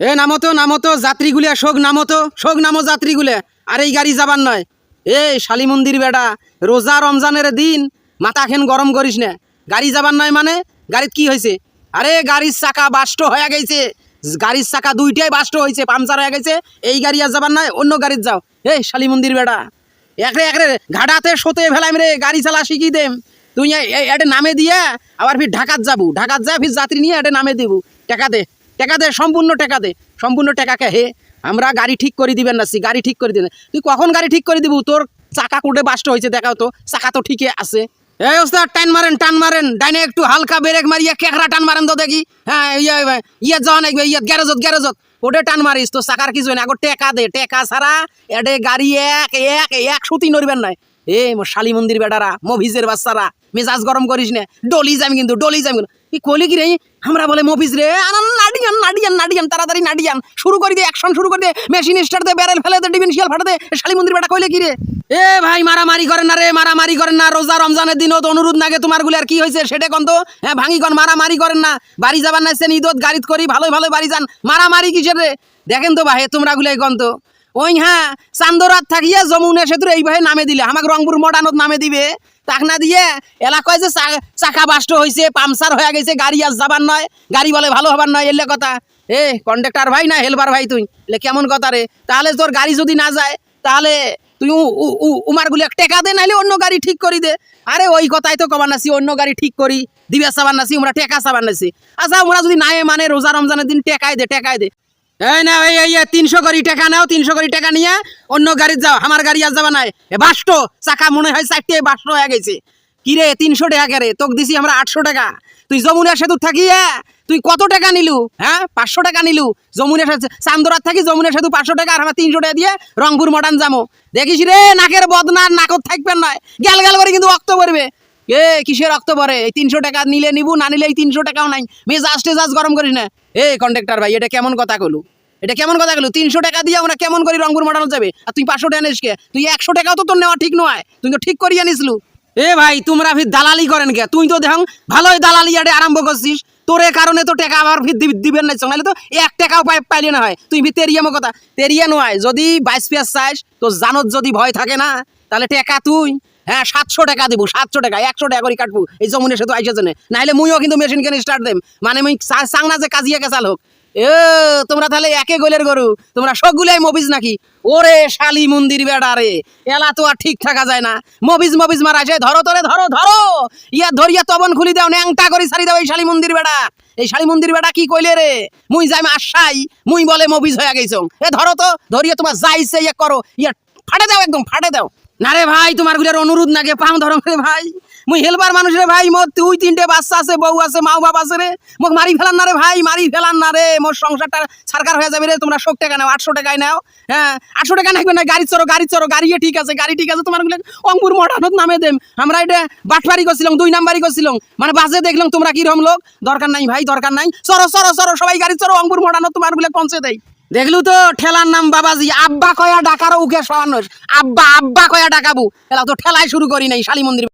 এ নামতো নামতো যাত্রীগুলা শোক নামতো, শোক নামো যাত্রীগুলা আর এই গাড়ি যাবার নয়। এ শালি মন্দির বেটা, রোজা রমজানের দিন মাথা খেন গরম করিস না। গাড়ি যাবার নয় মানে? গাড়িত কি হয়েছে আরে গাড়ির চাকা বাষ্ট হয়ে গেছে। গাড়ির চাকা দুইটাই বাষ্ট হয়েছে পাংচার হয়ে গেছে। এই গাড়ি আর যাবার নয়, অন্য গাড়ির যাও। এই শালি মন্দির বেটা। একরে একরে, ঘাটাতে সোতে ফেলাম রে, গাড়ি চালা শিখিয়ে দেম। তুই এটা নামে দিয়ে, আবার ফির ঢাকাত যাব। ঢাকাত যা, ফির যাত্রী নিয়ে এটা নামে দেবো। টাকা দে। টাকা দে, সম্পূর্ণ টাকা দে। সম্পূর্ণ টাকাকে হে, আমরা গাড়ি ঠিক করে দিবেন না গাড়ি ঠিক করে দিবেন তুই কখন গাড়ি ঠিক করে দিব? তোর চাকা কুটে বাস্ট হয়েছে, দেখাও তো। চাকা তো ঠিকই আছে। এই ওস্তাদ, টান মারেন টান মারেন। ডাইনে একটু হালকা ব্রেক মারিয়া কেকড়া টান মারেন তো দেখি। হ্যাঁ ইয়ে ইয়ে যাওয়া নাকি ইয়ে গ্যারেজত গ্যারেজত। ওটা টান মারিস, তো চাকার কিছু না আগর টেকা দে, টেকা ছাড়া এডে গাড়ি এক এক এক সুতি নড়বেন নাই। এ, মো শালি মন্দির বেটারা মভিজের বাচ্চারা, মেজাজ গরম করিস না, ডলি যাম কিন্তু, ডলি যাম কিন্তু। কি কলি কি রে? আমরা বলে মফিজ রে নাডিয়ান নাডিয়ান নাডিয়ান, তাড়াতাড়ি নাডিয়ান। শুরু করে দে অ্যাকশন শুরু করে দে মেশিন স্টার্ট দে ব্যারেল ফেলে দে ডিফেন্সিয়াল ফাটা দে শালি মন্দির বেটা কইলে কি রে? এ, ভাই, মারামারি করেন না রে, মারামারি করেন না, রোজা রমজানের দিনও তো অনুরোধ নাগে তোমারগুলো, আর কি হয়েছে সেটা কন তো হ্যাঁ ভাঙি কন মারামারি করেন না। বাড়ি যাবার না সেন ঈদত গাড়িত করি, ভালোই ভালো বাড়ি যান। মারামারি কিসের রে? দেখেন তো ভাই, তোমরা গুলাই কন তো ওই হ্যাঁ চান্দরাত থাকিয়া যমুনা সেতুর এই ভাই নামে দিলে। আমাকে রংপুর মডানত নামে দিবে। তাক না দিয়ে এলাকায় যে চাকা বাষ্ট হয়েছে পামসার হয়ে গেছে, গাড়ি আর যাবার নয়, গাড়ি বলে ভালো হবার নয়, এলে কথা। এ কন্ডাক্টর ভাই না হেলবার ভাই তুই, এলে কেমন কথা রে? তাহলে তোর গাড়ি যদি না যায়, তাহলে তুই উমার গুলি টেকা দে, নাইলে অন্য গাড়ি ঠিক করি দে। আরে ওই কথাই তো কবার নাসি অন্য গাড়ি ঠিক করি। দিবে সাবান নাসি আমরা টেকা সাবান নাসি আচ্ছা আমরা যদি নাই মানে রোজা রমজানের দিন টেকাই দে টেকাই দে। এই না, এই এই তিনশো কোটি টাকা নাও, তিনশো কোটি টাকা নিয়ে অন্য গাড়িতে যাও, আমার গাড়ি আর যাবা নাই বাষ্ট চাকা মনে হয় চারটে বাষ্ট হয়ে গেছে। কিরে তিনশো টাকা রে? তোকে দিছি আমরা আটশো টাকা। তুই যমুনা সেতু থাকিয়ে তুই কত টাকা নিলু? হ্যাঁ পাঁচশো টাকা নিলু। যমুনা সেতু, চান্দরাত থাকি, যমুনা সেতু পাঁচশো টাকা, আর আমার তিনশো টাকা দিয়ে রংপুর মডার্ন যাব দেখিস রে, নাকের বদনার নাকত থাকবেন নয় গ্যাল গ্যাল করে কিন্তু রক্ত পড়বে। এ, কিসের রক্ত পড়ে? এই তিনশো টাকা নিলে নিবু, না নিলে এই তিনশো টাকাও নাই। মেজাজ টেজাজ গরম করিস না। এ কন্ডাক্টর ভাই, এটা কেমন কথা কলু এটা কেমন কথা গেল? তিনশো টাকা দিয়ে আমরা কেমন করি রংপুর মডানো যাবে? আর তুই পাঁচশো টাকা নিস কে? তুই একশো টাকাও তো তোর নেওয়া ঠিক নয়। তুই তো ঠিক করিয়া নিসলু। এ ভাই, তোমরা ফির দালালি করেন কে? তুই তো দেখ ভালোই দালালি আডে আরম্ভ করছিস। তোর এ কারণে তো টাকা আবার ফির দিবি- দিবেন না নাহলে তো এক টাকাও পাই পাইলে না হয়। তুই ফির তেরিয়ামো কথা। তেরিয়া নয়, যদি বাইশ পিয়াস চাইস তো জানত যদি ভয় থাকে না, তাহলে টাকা তুই। হ্যাঁ সাতশো টাকা দিব, সাতশো টাকা, একশো টাকা করে কাটবো। এই যমুনের সাথে আইসা জন্য নাহলে মুইও কিন্তু মেশিন কেন স্টার্ট দেম। মানে মুই চা- চাং না যে কাজিয়া কেসাল হোক। এ, তোমরা তাহলে একে গোলের গরু। তোমরা সবগুলাই মবিজ নাকি? ওরে শালি মন্দির বেড়া রে। এলা তো আর ঠিক থাকা যায় না। মবিজ মবিজ মারা যায়। ধরো তোরে, ধরো ধরো। ইয়া ধরিয়া তবন খুলি দাও, ন্যাংটা করে সারি দাও এই শালি মন্দির বেড়া। এই শালি মন্দির বেড়া কি কইলে রে? মুই যাই আশাই মুই বলে মবিজ হয়ে গেছ এ ধরো তো, ধরিয়া তোমার যাইছে ইয়ে করো। ইয়া ফাটে দাও একদম, ফাটে দাও। না রে ভাই, তোমারগুলার অনুরোধ নাগে পাও ধরো রে ভাই। মুই হেলবার মানুষ রে ভাই, মোর তুই তিনটে বাচ্চা আছে, বউ আছে, মাও বাপ আছে রে। মোক মারি ফেলান না রে ভাই, মারি ফেলান না রে। মোর সংসারটা সরকার হয়ে যাবে রে, তোমরা শোক টাকা নাও, আটশো টাকায় নাও। হ্যাঁ আটশো টাকা নাকবে না, গাড়ি চড়ো গাড়ি চড়ো, গাড়ি ঠিক আছে, গাড়ি ঠিক আছে, তোমারগুলো অঙ্গুর মডানত নামে দেম। আমরা এটা বাটবাড়ি করছিলাম, দুই নাম্বারই করছিলাম। মানে বাজে দেখলাম তোমরা কীরকম লোক, দরকার নাই ভাই, দরকার নাই। চড়ো চড়ো চড়ো, সবাই গাড়ি চড়ো, অঙ্গুর মডানত তোমারগুলো পৌঁছে দেয় দেখলু তো ঠেলার নাম বাবাজি, আব্বা কয়া ডাকার উকে সহানুষ আব্বা আব্বা কয়া ডাকাবু। এলা তো ঠেলাই শুরু করি নাই শালী মন্দির